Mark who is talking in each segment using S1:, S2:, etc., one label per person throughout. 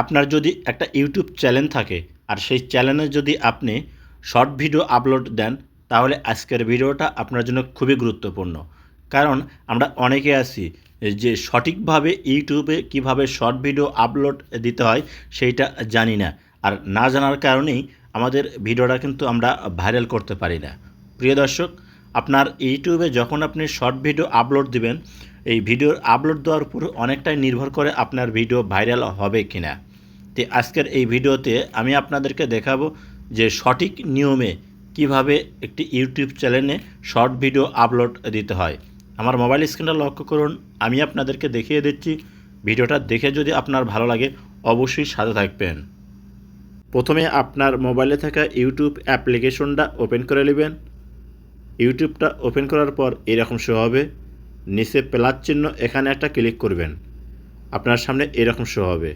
S1: আপনার যদি একটা ইউটিউব চ্যানেল থাকে আর সেই চ্যানেলে যদি আপনি শর্ট ভিডিও আপলোড দেন, তাহলে আজকের ভিডিওটা আপনার জন্য খুবই গুরুত্বপূর্ণ। কারণ আমরা অনেকে আছি যে সঠিকভাবে ইউটিউবে কীভাবে শর্ট ভিডিও আপলোড দিতে হয় সেইটা জানি না। আর না জানার কারণেই আমাদের ভিডিওটা কিন্তু আমরা ভাইরাল করতে পারি না। প্রিয় দর্শক, আপনার ইউটিউবে যখন আপনি শর্ট ভিডিও আপলোড দিবেন ভিডিওর আপলোড দেওয়ার উপর অনেকটাই নির্ভর করে আপনার ভিডিও ভাইরাল হবে কি না তো আজকের এই ভিডিওতে আমি আপনাদেরকে দেখাবো যে সঠিক নিয়মে কীভাবে একটি ইউটিউব চ্যানেলে শর্ট ভিডিও আপলোড দিতে হয়। আমার মোবাইল স্ক্রিনটা লক্ষ্য করুন, আমি আপনাদেরকে দেখিয়ে দিচ্ছি। ভিডিওটা দেখে যদি আপনার ভালো লাগে, অবশ্যই সাথে থাকবেন। প্রথমে আপনার মোবাইলে থাকা ইউটিউব অ্যাপ্লিকেশনটা ওপেন করে নেবেন। ইউটিউবটা ওপেন করার পর এরকম শো হবে। নিচে প্লাস চিহ্ন এখানে একটা ক্লিক করবেন। আপনার সামনে এরকম শো হবে।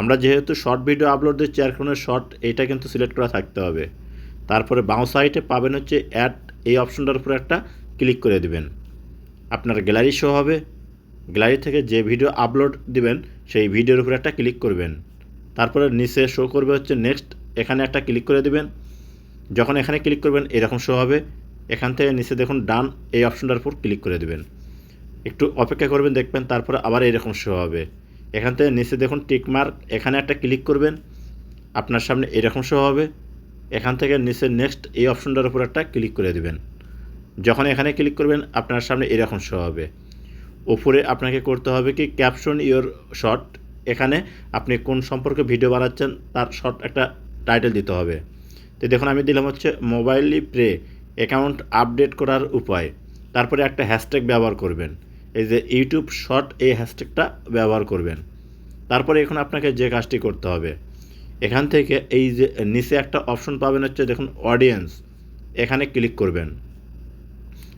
S1: আমরা যেহেতু শর্ট ভিডিও আপলোড দিচ্ছি আর কোনো শর্ট এইটা কিন্তু সিলেক্ট করা থাকতে হবে। তারপরে বাঁ সাইডে পাবেন হচ্ছে অ্যাড এই অপশনটার উপরে একটা ক্লিক করে দিবেন। আপনার গ্যালারি শো হবে। গ্যালারি থেকে যে ভিডিও আপলোড দিবেন, সেই ভিডিওর উপরে একটা ক্লিক করবেন। তারপরে নিচে শো করবে হচ্ছে নেক্সট এখানে একটা ক্লিক করে দিবেন। যখন এখানে ক্লিক করবেন, এরকম শো হবে। এখান থেকে নিচে দেখুন ডান এই অপশনটার উপর ক্লিক করে দেবেন। একটু অপেক্ষা করবেন, দেখবেন তারপরে আবার এরকম শো হবে। এখান থেকে নিচে দেখুন টিকমার্ক এখানে একটা ক্লিক করবেন, আপনার সামনে এরকম শো হবে। এখান থেকে নিচে নেক্সট এই অপশনটার উপর একটা ক্লিক করে দেবেন। যখন এখানে ক্লিক করবেন, আপনার সামনে এরকম শো হবে। ওপরে আপনাকে করতে হবে কি ক্যাপশন ইওর শর্ট এখানে আপনি কোন সম্পর্কে ভিডিও বানাচ্ছেন তার শর্ট একটা টাইটেল দিতে হবে। তো দেখুন, আমি দিলাম হচ্ছে মোবাইলি প্রে অ্যাকাউন্ট আপডেট করার উপায়। তারপরে একটা হ্যাশট্যাগ ব্যবহার করবেন। এই যে ইউটিউব শর্ট এই হ্যাশট্যাগটা ব্যবহার করবেন। তারপরে এখন আপনাকে যে কাজটি করতে হবে, এখান থেকে এই যে নিচে একটা অপশন পাবেন হচ্ছে দেখুন অডিয়েন্স এখানে ক্লিক করবেন।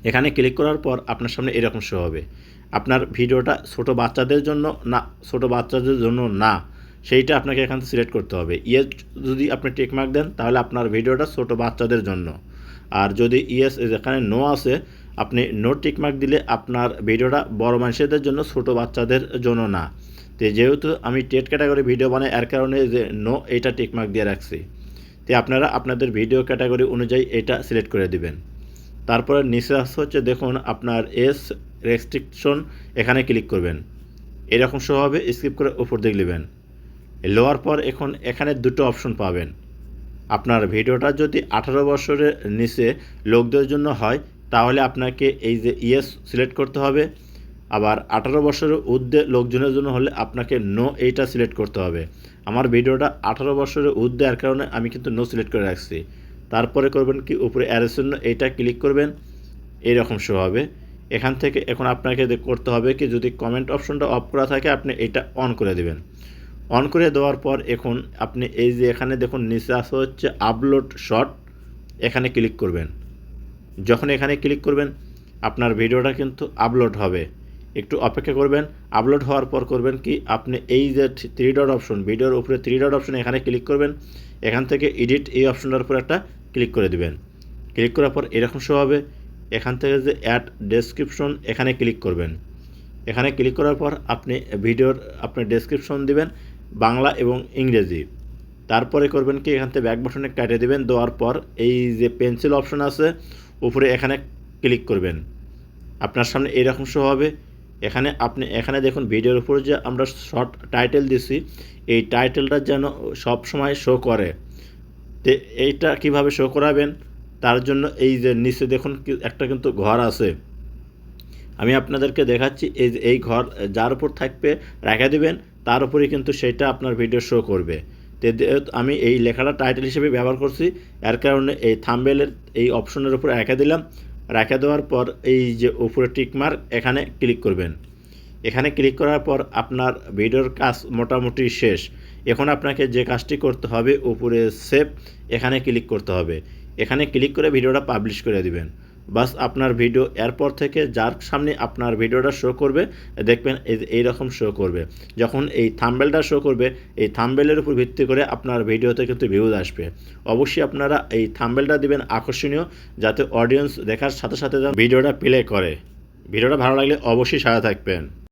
S1: এখানে ক্লিক করার পর আপনার সামনে এরকম শো হবে। আপনার ভিডিওটা ছোট বাচ্চাদের জন্য না, ছোট বাচ্চাদের জন্য না, সেইটা আপনাকে এখান থেকে সিলেক্ট করতে হবে। ইয়েস যদি আপনি টেকমার্ক দেন, তাহলে আপনার ভিডিওটা ছোট বাচ্চাদের জন্য। আর যদি ইয়েস এখানে নো আছে আপনি নো টিকমার্ক দিলে আপনার ভিডিওটা বড় মানুষদের জন্য, ছোট বাচ্চাদের জন্য না। তো যেহেতু আমি টেট ক্যাটাগরি ভিডিও বানাই, এর কারণে যে নো এইটা টিকমার্ক দিয়ে রাখছি। তো আপনারা আপনাদের ভিডিও ক্যাটাগরি অনুযায়ী এটা সিলেক্ট করে দিবেন। তারপরে নিচে আসছে হচ্ছে, দেখুন আপনার এস রেস্ট্রিকশন এখানে ক্লিক করবেন। এরকম শো হবে স্কিপ করে উপর দিকে নেবেন। লোয়ার পর এখন এখানে দুটো অপশন পাবেন। আপনার ভিডিওটা যদি আঠারো বছরের নিচে লোকদের জন্য হয় তাহলে আপনাকে এই যে ইয়েস সিলেক্ট করতে হবে। আবার আঠারো বছরের ঊর্ধ্বে লোকজনের জন্য হলে আপনাকে নো এইটা সিলেক্ট করতে হবে। আমার ভিডিওটা আঠারো বছরের ঊর্ধ্বে, এর কারণে আমি কিন্তু নো সিলেক্ট করে রাখছি। তারপরে করবেন কি? উপরে অ্যারের জন্য এইটা ক্লিক করবেন। এইরকম শো হবে। এখান থেকে এখন আপনাকে করতে হবে কি? যদি কমেন্ট অপশনটা অফ করা থাকে, আপনি এটা অন করে দেবেন। অন করে দেওয়ার পর এখন আপনি এই যে এখানে দেখুন, নিচে আসা হচ্ছে আপলোড শট এখানে ক্লিক করবেন। যখন এখানে ক্লিক করবেন, আপনার ভিডিওটা কিন্তু আপলোড হবে। একটু অপেক্ষা করবেন, আপলোড হওয়ার পর করবেন কি, আপনি এই যে থ্রি ডট অপশন ভিডিওর উপরে থ্রি ডট অপশন এখানে ক্লিক করবেন, এখান থেকে এডিট এই অপশনটার উপর একটা ক্লিক করে দিবেন। ক্লিক করার পর এরকম শো হবে, এখান থেকে যে অ্যাড ডেসক্রিপশন এখানে ক্লিক করবেন। এখানে ক্লিক করার পর আপনি ভিডিওর, আপনি ডেসক্রিপশন দিবেন, বাংলা এবং ইংরেজি। তারপরে করবেন কি, এখান থেকে ব্যাক বাটনে কাটিয়ে দেবেন, দেওয়ার পর এই যে পেন্সিল অপশন আছে উপরে এখানে ক্লিক করবেন। আপনার সামনে এরকম শো হবে। এখানে আপনি, এখানে দেখুন ভিডিওর উপরে যে আমরা শর্ট টাইটেল দিছি, এই টাইটেলটা যেন সব সময় শো করে। তো এইটা কীভাবে শো করাবেন? তার জন্য এই যে নিচে দেখুন একটা কিন্তু ঘর আছে। আমি আপনাদেরকে দেখাচ্ছি, এই এই ঘর, যার উপর থাকবে, রেখে দেবেন, তার উপরে কিন্তু সেটা আপনার ভিডিও শো করবে। আমি এই লেখাটা টাইটেল হিসেবে ব্যবহার করছি। এর কারণে এই থাম্বেলের এই অপশনের উপর রেখে দিলাম। রেখে দেওয়ার পর এই যে উপরে টিকমার্ক এখানে ক্লিক করবেন। এখানে ক্লিক করার পর আপনার ভিডিওর কাজ মোটামুটি শেষ। এখন আপনাকে যে কাজটি করতে হবে, উপরে সেভ এখানে ক্লিক করতে হবে। এখানে ক্লিক করে ভিডিওটা পাবলিশ করে দিবেন। বাস আপনার ভিডিও এরপর থেকে যার সামনে আপনার ভিডিওটা শো করবে, দেখবেন এই রকম শো করবে। যখন এই থাম্বেলটা শো করবে, এই থাম্বেলের উপর ভিত্তি করে আপনার ভিডিওতে কিন্তু ভিউজ আসবে। অবশ্যই আপনারা এই থাম্বেলটা দিবেন আকর্ষণীয়, যাতে অডিয়েন্স দেখার সাথে সাথে ভিডিওটা প্লে করে। ভিডিওটা ভালো লাগলে অবশ্যই সারা থাকবেন।